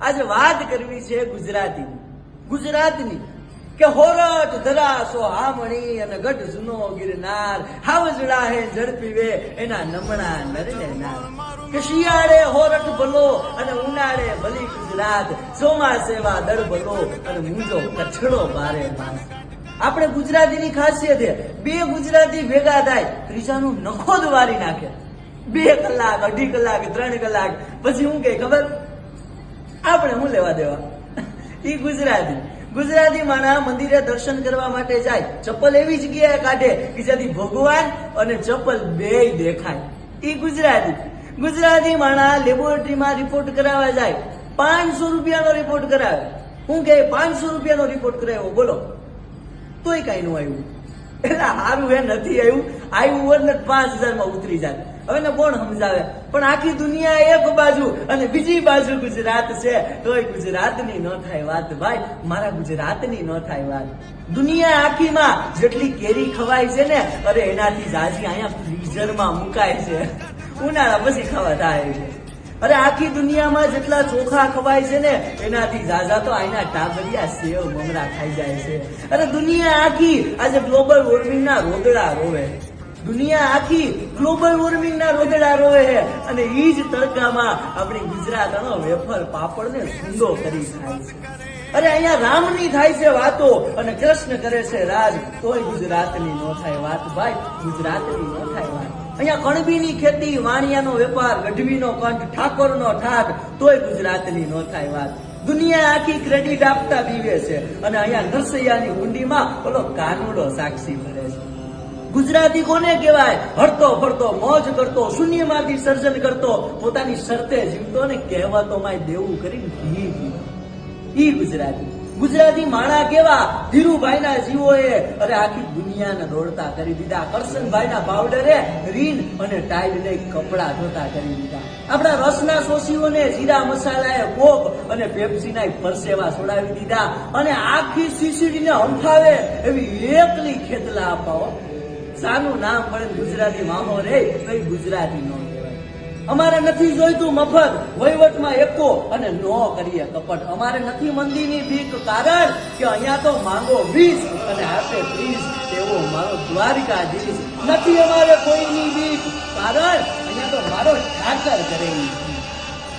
આજે વાત કરવી છે ગુજરાતીની. ગુજરાતની કે હોરટ ધરાસો હામણી અને ગઢ જૂનો ગિરનાર હાવજડા હે ઝડપી વે એના નમણા નરને નાર. કે શિયાળે હોરટ ભલો અને ઉનાળે ભલી ગુજરાત ચોમાસે વાદળ ભલો અને મૂંજો કચ્છડો બારે આપણે ગુજરાતીની ખાસિયત છે, બે ગુજરાતી ભેગા થાય, ત્રીજાનું નખોદ વારી નાખે. બે કલાક, અઢી કલાક, ત્રણ કલાક, પછી હું કે ખબર? આપણે શું લેવા દેવા? ઈ ગુજરાતી. ગુજરાતી માના મંદિરે દર્શન કરવા માટે જાય. ચપ્પલ એવી જગ્યાએ કાઢે કે જ્યાંથી ભગવાન અને ચપ્પલ બે દેખાય. ઈ ગુજરાતી. ગુજરાતી માણા લેબોરેટરીમાં રિપોર્ટ કરાવવા જાય. પાંચસો રૂપિયાનો રિપોર્ટ કરાવે. હું કે પાંચસો રૂપિયાનો રિપોર્ટ કરાવ્યો? બોલો. તોય કઈ નું આવ્યું. એટલે સારું એ નથી આવ્યું. આવ્યું હોત ને પાંચ હજારમાં ઉતરી જાય. હવે કોણ સમજાવે? પણ આખી દુનિયા એક બાજુ અને બીજી બાજુ ગુજરાત છે. તોય ગુજરાતની ન થાય વાત, ભાઈ. મારા ગુજરાતની ન થાય વાત. દુનિયા આખીમાં જેટલી કેરી ખવાય છે ને, અરે એનાથી જાજી અહીંયા ફ્રીઝરમાં મુકાય છે. ઉનાળા પછી ખાવા થાય છે. અરે આખી દુનિયામાં જેટલા ચોખા ખવાય છે ને, એનાથી ઝાઝા તો આના ટાબરિયા સેવ મમરા ખાઈ જાય છે. અરે દુનિયા આખી આજે ગ્લોબલ વોર્મિંગ ના રોદડા રોવે. દુનિયા આખી ગ્લોબલ વોર્મિંગ ના રોદડા રોવે છે. અને એ જ તડકામાં આપણી ગુજરાતનો વેફર પાપડ ને સૂંદો કરી ખાય છે. અરે અહીંયા રામની થાય છે વાતો અને કૃષ્ણ કરે છે રાજ. તોય ગુજરાતની નો થાય વાત ભાઈ, ગુજરાતની નો થાય વાત. અહીંયા કણબીની ખેતી, વાણિયાનો વેપાર, ગઢવીનો કંઠ, ઠાકોરનો ઠાઠ તોય ગુજરાતની નો થાય વાત. દુનિયા આખી ક્રેડિટ આપતા દીવે છે. અને અહીંયા નરસૈયાની હુંડીમાં ઓલો કાનુડો સાક્ષી ભરે છે. ગુજરાતી કોને કહેવાય? હરતો ફરતો, મોજ કરતો શૂન્યમાંથી સર્જન કરતો, પોતાની શરતે જીવતો ને કહેવાતોમાં દેવું કરીને ઈ ગુજરાતી. ગુજરાતી માણા કેવા? ધીરુભાઈના જીવોએ અરે આખી દુનિયાને દોડતા કરી દીધા. કરશનભાઈના પાવડરે રીન અને ટાઈલ ને કપડા ધોતા કરી દીધા. આપણા રસના શોષીઓને જીરા મસાલાએ કોક અને પેપ્સીના પરસેવા છોડાવી દીધા. અને આખી સીસીડીને હંફાવે એવી એકલી ખેતલા અપાવો સાનું નામ પડે ગુજરાતી માહો રે તો ગુજરાતી નો અમારે નથી જોઈતું મફત, વહીવટમાં એકો અને નો કરીએ કપટ. અમારે નથી મંદીની ભીખ કારણ કે અહીંયા તો માંગો વીસ અને આપે ત્રીસ એવો મારો દ્વારિકાધીશ. નથી અમારે કોઈની ભીખ કારણ, અહીંયા તો મારો ઠાકર કરેલી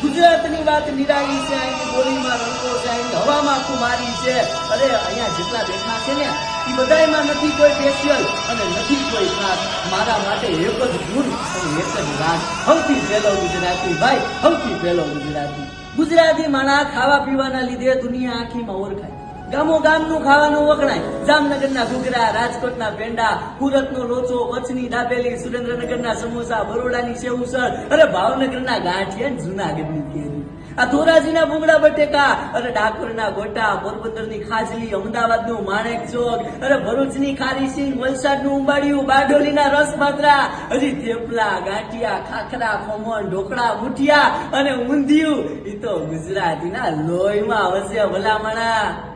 ગુજરાતની વાત નિરાળી છે અહીંની બોલીમાં રંગો છે અહીંની હવામાં કુમારી છે. અરે, અહીંયા જેટલા બેઠા છે ને એ બધામાં નથી કોઈ સ્પેશિયલ અને નથી કોઈ ખાસ. મારા માટે એક જ ગુણ અને એક જ વાત સૌથી પહેલો ગુજરાતી, ભાઈ સૌથી પહેલો ગુજરાતી. ગુજરાતી માણા ખાવા પીવાના લીધે દુનિયા આખીમાં ઓળખાય ગામો ગામનું ખાવાનું વખણાય. જામનગરના ઘૂઘરા, રાજકોટના પેંડા સુરતનો લોચો કચ્છની દાબેલી, સુરેન્દ્રનગરના સમોસા, બરોડાની સેવસળ અરે ભાવનગરના ગાંઠિયા ને જુનાગઢની કેરી. આ ધોરાજીના ભૂંગળા બટેકા, અરે ડાકોરના ગોટા, પોરબંદરની ખાજલી, અમદાવાદનું માણેક ચોક, અરે ભરૂચની ખારી સિંગ વલસાડનું ઉંબાડિયું, બારડોલીના રસ પાત્રા, હજી થેપલા, ગાંઠિયા, ખાખરા, ખમણ, ઢોકળા, મુઠિયા અને ઊંધિયું. એ તો ગુજરાતીના લોહીમાં વસે ભલામણા.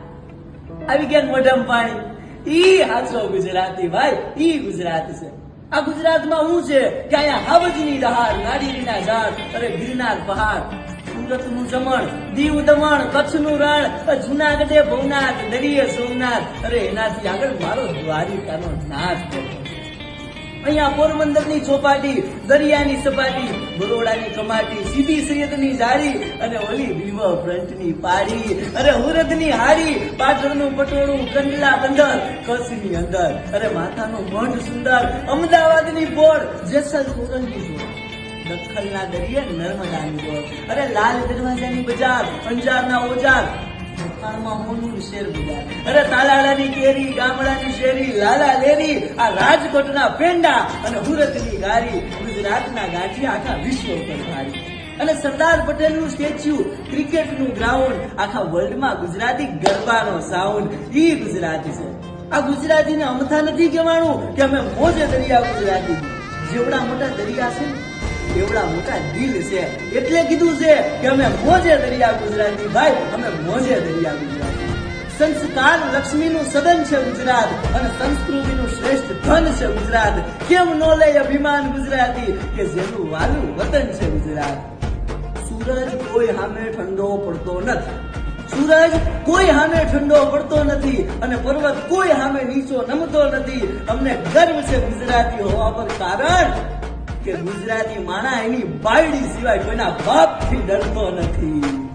આવી ગયા મોઢામાં પાણી. ઈ હાચો ગુજરાતી ભાઈ, ઈ ગુજરાત છે. આ ગુજરાતમાં શું છે કે અહીંયા હાવજની દહાર નાળિયેરીના ઝાડ અરે ગિરનાર પહાડ. સુરતનું જમણ, દીવ દમણ, કચ્છનું રણ જુનાગઢે ભવનાથ, દરિયે સોમનાથ. અરે એનાથી આગળ મારો દ્વારિકાનો બેઠો છે. અહીંયા પોરબંદરની ચોપાટી, દરિયાની સપાટી, બરોડાની કમાટી, સીધી સૈયદની જાળી અને ઓલી વિવો ફ્રન્ટની પાડી. અરે હુરદની હાડી પાટણનું પટોળું, કંડલા બંદર, કચ્છની અંદર. અરે માથાનું મઢ સુંદર, અમદાવાદની બોર્ડ જેસલ તોરણની જોડ દખલના દરિયે નર્મદાની બોર્ડ અરે લાલ દરવાજાની બજાર અંજારના ઓજાર મકાનમાં હોનું શેર બજાર અરે આ અને હુરતની ગારી, ગુજરાતના ગાંઠિયા આખા વિશ્વ ગ્રાઉન્ડ, આખા વર્લ્ડમાં ગુજરાતી ગરબાનો સાઉન્ડ. ઈ ગુજરાતી છે. આ ગુજરાતીને અમથા નથી કહેવાનું કે અમે મોજે દરિયા ગુજરાતી જેવડા મોટા દરિયા છે એવડા મોટા દિલ છે. એટલે કીધું છે કે અમે મોજે દરિયા ગુજરાતી ભાઈ, અમે મોજે દરિયા ગુજરાતી. સંસ્કાર લક્ષ્મીનું સદન છે ગુજરાત અને સંસ્કૃતિનું શ્રેષ્ઠ ધન છે ગુજરાત. કેમ નો લે અભિમાન ગુજરાતી કે જેનું વાલું વતન છે ગુજરાત? સૂરજ કોઈ સામે ઠંડો પડતો નથી. સૂરજ કોઈ હામે ઠંડો પડતો નથી અને પર્વત કોઈ હામે નીચો નમતો નથી. અમને ગર્વ છે ગુજરાતી હોવા પર કારણ કે ગુજરાતી માણા એની બાયડી સિવાય કોઈના બાપથી ડરતો નથી.